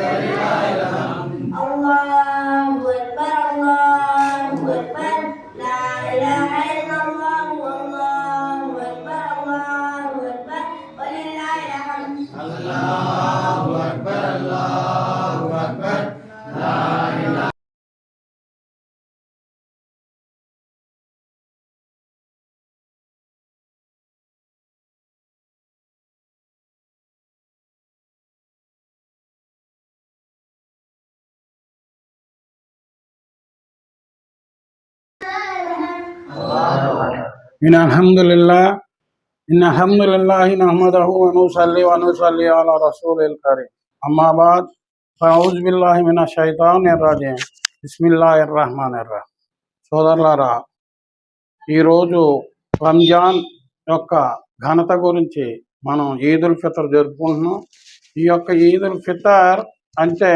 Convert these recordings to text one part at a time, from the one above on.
Amen. إن الحمد لله إن الحمد لله نحمده ونصلي ونصلي على رسول الكريم أما بعد فأعوذ بالله من الشيطان الرجيم بسم الله الرحمن الرحيم సోదరులారా ఈరోజు రంజాన్ యొక్క ఘనత గురించి మనం ఈదుల్ ఫితర్ జరుపుకుంటున్నాం ఈ యొక్క ఈదుల్ ఫితర్ అంటే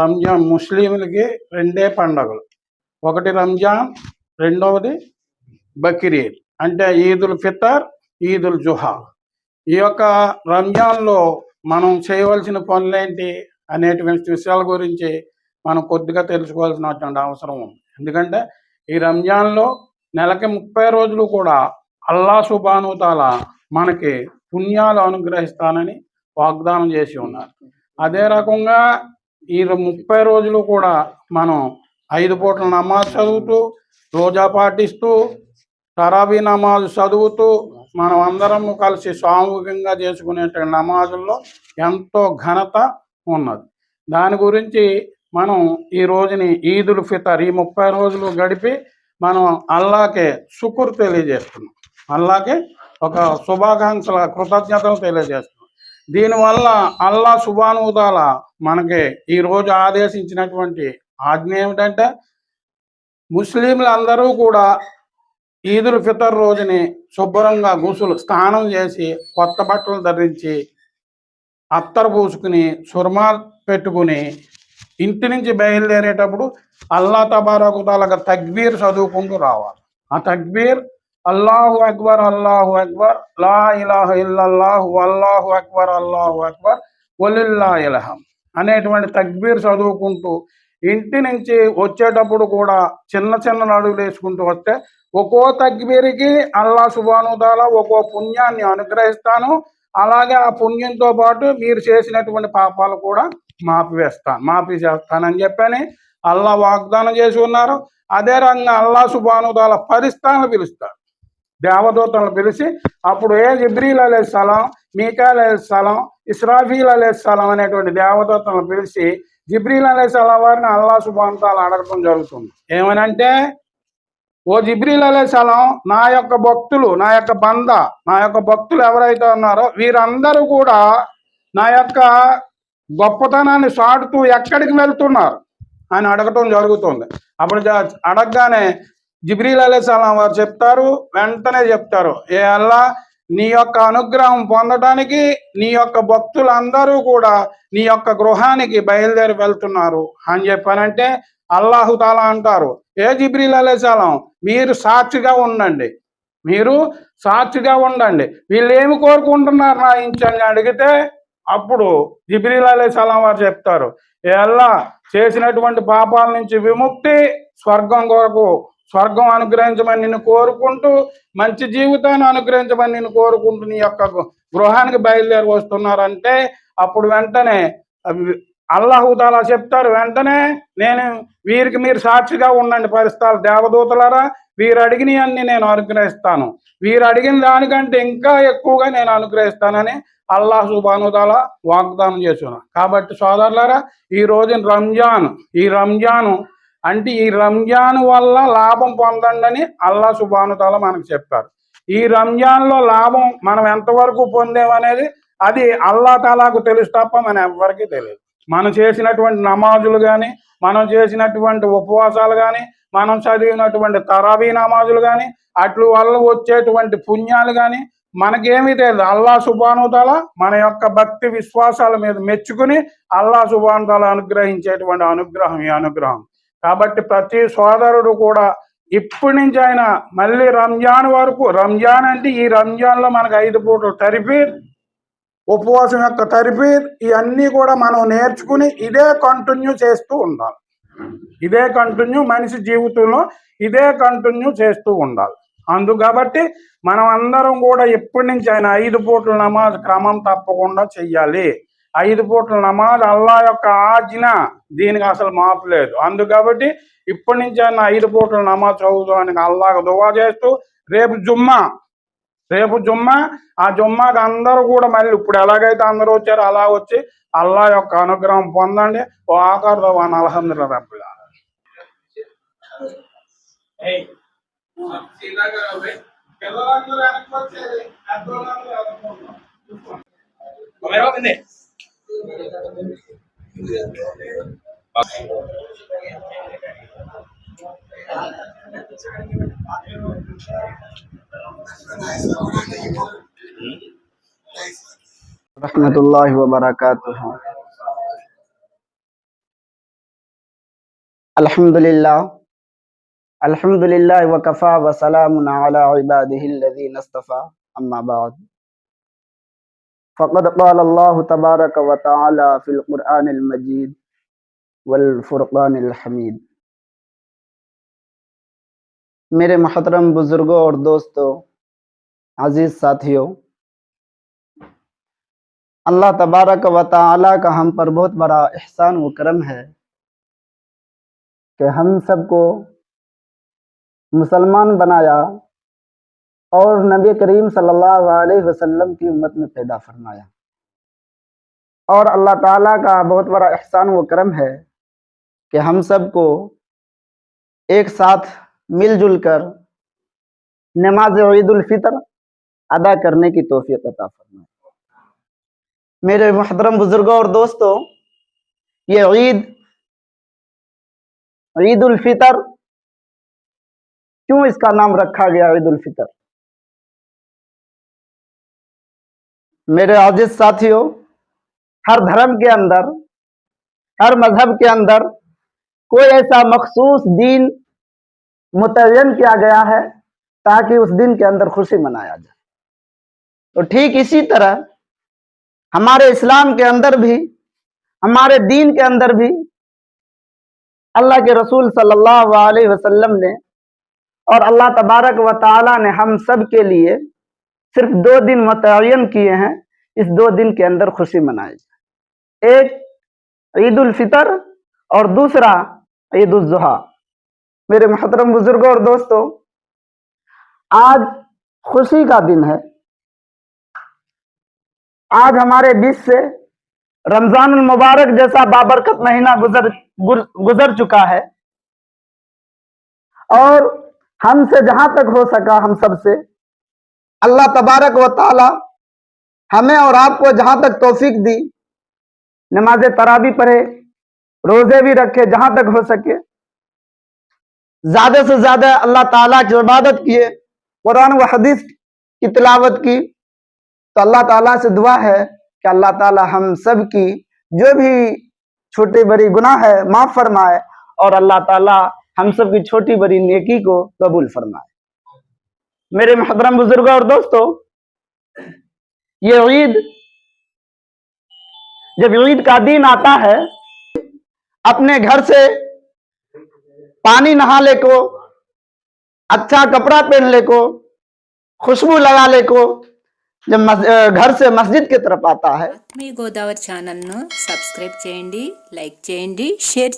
రంజాన్ ముస్లింలకి రెండే పండగలు ఒకటి రంజాన్ రెండవది బక్రీద్ అంటే ఈదుల్ ఫితర్ ఈదుల్ జుహా. ఈ యొక్క రంజాన్లో మనం చేయవలసిన పనులేంటి అనేటువంటి విషయాల గురించి మనం కొద్దిగా తెలుసుకోవాల్సినటువంటి అవసరం ఉంది. ఎందుకంటే ఈ రంజాన్లో నెలకి ముప్పై రోజులు కూడా అల్లా సుబానుతాల మనకి పుణ్యాలు అనుగ్రహిస్తానని వాగ్దానం చేసి ఉన్నారు. అదే రకంగా ఈ ముప్పై రోజులు కూడా మనం ఐదు పూట్ల నమాజ్ చదువుతూ రోజా పాటిస్తూ తరాబీ నమాజ్ చదువుతూ మనం అందరము కలిసి సామూహికంగా చేసుకునే నమాజుల్లో ఎంతో ఘనత ఉన్నది. దాని గురించి మనం ఈ రోజుని ఈదుల్ ఫితర్ ఈ ముప్పై రోజులు గడిపి మనం అల్లాకే శుకుర్ తెలియజేస్తున్నాం. అల్లాకే ఒక శుభాకాంక్షల కృతజ్ఞతలు తెలియజేస్తున్నాం. దీనివల్ల అల్లా శుభానుభూతాల మనకి ఈ రోజు ఆదేశించినటువంటి ఆజ్ఞ ఏమిటంటే ముస్లింలందరూ కూడా ఈదుల్ ఫితర్ రోజుని శుభ్రంగా గుసులు స్నానం చేసి కొత్త బట్టలు ధరించి అత్తరు పూసుకుని సుర్మా పెట్టుకుని ఇంటి నుంచి బయలుదేరేటప్పుడు అల్లా తబారకు తాలక తక్బీర్ చదువుకుంటూ రావాలి. ఆ తక్బీర్ అల్లాహు అక్బర్ అల్లాహు అక్బర్ లా ఇలాహ ఇల్లల్లాహు అల్లాహు అక్బర్ అల్లాహు అక్బర్ ఒలిల్లా ఇలహం అనేటువంటి తక్బీర్ చదువుకుంటూ ఇంటి నుంచి వచ్చేటప్పుడు కూడా చిన్న చిన్న నడువులు వేసుకుంటూ వస్తే ఒక్కో తగ్బీరికి అల్లా సుబానుదాల ఒక్కో పుణ్యాన్ని అనుగ్రహిస్తాను. అలాగే ఆ పుణ్యంతో పాటు మీరు చేసినటువంటి పాపాలు కూడా మాపివేస్తాను మాఫీ చేస్తానని చెప్పని అల్లా వాగ్దానం చేసి ఉన్నారు. అదే రంగం అల్లా సుబానుదాల పరిస్థానాలు పిలుస్తారు. దేవదూతలను పిలిచి అప్పుడు ఏ జిబ్రీల్ అలే స్థలం మీకాల్ అలే స్థలం ఇస్రాఫీల్ అలే స్థలం అనేటువంటి దేవదూతలను పిలిచి జిబ్రీల్ అలే స్థలం వారిని అల్లా సుబానుతాలు అడగటం జరుగుతుంది. ఏమనంటే ఓ జిబ్రీల్ అలేసలం నా యొక్క భక్తులు నా యొక్క బంద నా యొక్క భక్తులు ఎవరైతే ఉన్నారో వీరందరూ కూడా నా యొక్క గొప్పతనాన్ని సాటుతూ ఎక్కడికి వెళ్తున్నారు అని అడగటం జరుగుతుంది. అప్పుడు అడగగానే జిబ్రీల్ అలేసలం వారు చెప్తారు వెంటనే చెప్తారు ఏ అల్లా నీ యొక్క అనుగ్రహం పొందడానికి నీ యొక్క భక్తులందరూ కూడా నీ యొక్క గృహానికి బయలుదేరి వెళ్తున్నారు అని చెప్పానంటే అల్లాహు తాలా అంటారు. ఏ జిబ్రీల్ అలేసాలం మీరు సాక్షిగా ఉండండి. మీరు సాక్షిగా ఉండండి. వీళ్ళు ఏమి కోరుకుంటున్నారు నా ఇంచని అడిగితే అప్పుడు జిబ్రీల్ అలేసాలం వారు చెప్తారు. ఏ అల్లా చేసినటువంటి పాపాల నుంచి విముక్తి స్వర్గం కొరకు స్వర్గం అనుగ్రహించమని నిన్ను కోరుకుంటూ మంచి జీవితాన్ని అనుగ్రహించమని నిన్ను కోరుకుంటూ నీ యొక్క గృహానికి బయలుదేరి వస్తున్నారంటే అప్పుడు వెంటనే అల్లాహుతాలా చెప్తారు వెంటనే నేను వీరికి మీరు సాక్షిగా ఉండండి పరిస్థితులు. దేవదూతలారా వీరు అడిగినవన్నీ నేను అనుగ్రహిస్తాను. వీరు అడిగిన దానికంటే ఇంకా ఎక్కువగా నేను అనుగ్రహిస్తానని అల్లాహ్ సుబానుదాల వాగ్దానం చేస్తున్నాను కాబట్టి సోదరులారా ఈ రోజు రంజాన్ ఈ రంజాను అంటే ఈ రంజాన్ వల్ల లాభం పొందండి అని అల్లా సుబానుతాల మనకు చెప్పారు. ఈ రంజాన్లో లాభం మనం ఎంతవరకు పొందామనేది అది అల్లా తాలాకు తెలుసు తప్ప మన ఎవరికీ తెలియదు. మనం చేసినటువంటి నమాజులు కానీ మనం చేసినటువంటి ఉపవాసాలు కానీ మనం చదివినటువంటి తరావీ నమాజులు కానీ అట్లు వల్ల వచ్చేటువంటి పుణ్యాలు కానీ మనకేమీ తెలియదు. అల్లా సుబానుతాల మన యొక్క భక్తి విశ్వాసాల మీద మెచ్చుకుని అల్లా సుబానుతాల అనుగ్రహించేటువంటి అనుగ్రహం ఈ అనుగ్రహం. కాబట్టి ప్రతి సోదరుడు కూడా ఇప్పటి నుంచి ఆయన మళ్ళీ రంజాన్ వరకు రంజాన్ అంటే ఈ రంజాన్లో మనకు ఐదు పూటలు తరిపి ఉపవాసం యొక్క తరిఫీర్ ఇవన్నీ కూడా మనం నేర్చుకుని ఇదే కంటిన్యూ చేస్తూ ఉండాలి. ఇదే కంటిన్యూ మనిషి జీవితంలో ఇదే కంటిన్యూ చేస్తూ ఉండాలి. అందు కాబట్టి మనం అందరం కూడా ఎప్పటి నుంచి ఆయన ఐదు పూట్ల నమాజ్ క్రమం తప్పకుండా చెయ్యాలి. ఐదు పూట్ల నమాజ్ అల్లా యొక్క ఆజ్ఞ దీనికి అసలు మాపు లేదు. అందు కాబట్టి ఇప్పటి నుంచి ఆయన ఐదు పూట్ల నమాజ్ చదువుతానికి అల్లాహ్ దువా చేస్తూ రేపు జుమ్మా రేపు జుమ్మా ఆ జుమ్మాకి అందరూ కూడా మళ్ళీ ఇప్పుడు ఎలాగైతే అందరూ వచ్చారో అలా వచ్చి అల్లా యొక్క అనుగ్రహం పొందండి ఓ ఆకారు అని అలహందుల రబ్బుల Thank you. رحمۃ اللہ وبرکاتہ۔ الحمد للہ الحمد للہ وکفا وسلام علی اما بعد۔ فقد قال اللہ تبارک وتعالی فی القرآن المجید والفرقان الحمید۔ میرے محترم بزرگوں اور دوستوں عزیز ساتھیوں اللہ تبارک و تعالی کا ہم پر بہت بڑا احسان و کرم ہے کہ ہم سب کو مسلمان بنایا اور نبی کریم صلی اللہ علیہ وسلم کی امت میں پیدا فرمایا۔ اور اللہ تعالیٰ کا بہت بڑا احسان و کرم ہے کہ ہم سب کو ایک ساتھ مل جل کر نماز عید الفطر ادا کرنے کی توفیق عطا فرمائے۔ میرے محترم بزرگوں اور دوستوں، یہ عید عید الفطر، کیوں اس کا نام رکھا گیا عید الفطر؟ میرے عزیز ساتھیوں، ہر دھرم کے اندر، ہر مذہب کے اندر کوئی ایسا مخصوص دین متعین کیا گیا ہے تاکہ اس دن کے اندر خوشی منایا جائے۔ تو ٹھیک اسی طرح ہمارے اسلام کے اندر بھی، ہمارے دین کے اندر بھی اللہ کے رسول صلی اللہ علیہ وسلم نے اور اللہ تبارک و تعالی نے ہم سب کے لیے صرف دو دن متعین کیے ہیں، اس دو دن کے اندر خوشی منائی جائے۔ ایک عید الفطر اور دوسرا عید الضحیٰ۔ میرے محترم بزرگوں اور دوستوں، آج خوشی کا دن ہے۔ آج ہمارے بیچ سے رمضان المبارک جیسا بابرکت مہینہ گزر گزر چکا ہے۔ اور ہم سے جہاں تک ہو سکا ہم سب سے، اللہ تبارک و تعالی ہمیں اور آپ کو جہاں تک توفیق دی، نماز ترابی پڑھے، روزے بھی رکھے جہاں تک ہو سکے۔ زیادہ سے زیادہ اللہ تعالیٰ کی عبادت کیے، قرآن و حدیث کی تلاوت کی۔ تو اللہ تعالیٰ سے دعا ہے کہ اللہ تعالیٰ ہم سب کی جو بھی چھوٹی بڑی گناہ ہے معاف فرمائے اور اللہ تعالیٰ ہم سب کی چھوٹی بڑی نیکی کو قبول فرمائے۔ میرے محترم بزرگوں اور دوستو یہ عید، جب عید کا دن آتا ہے، اپنے گھر سے پانی نہا لے کو اچھا کپڑا پہن لے کو، خوشبو لگا لے کو چانلس لائک شیئر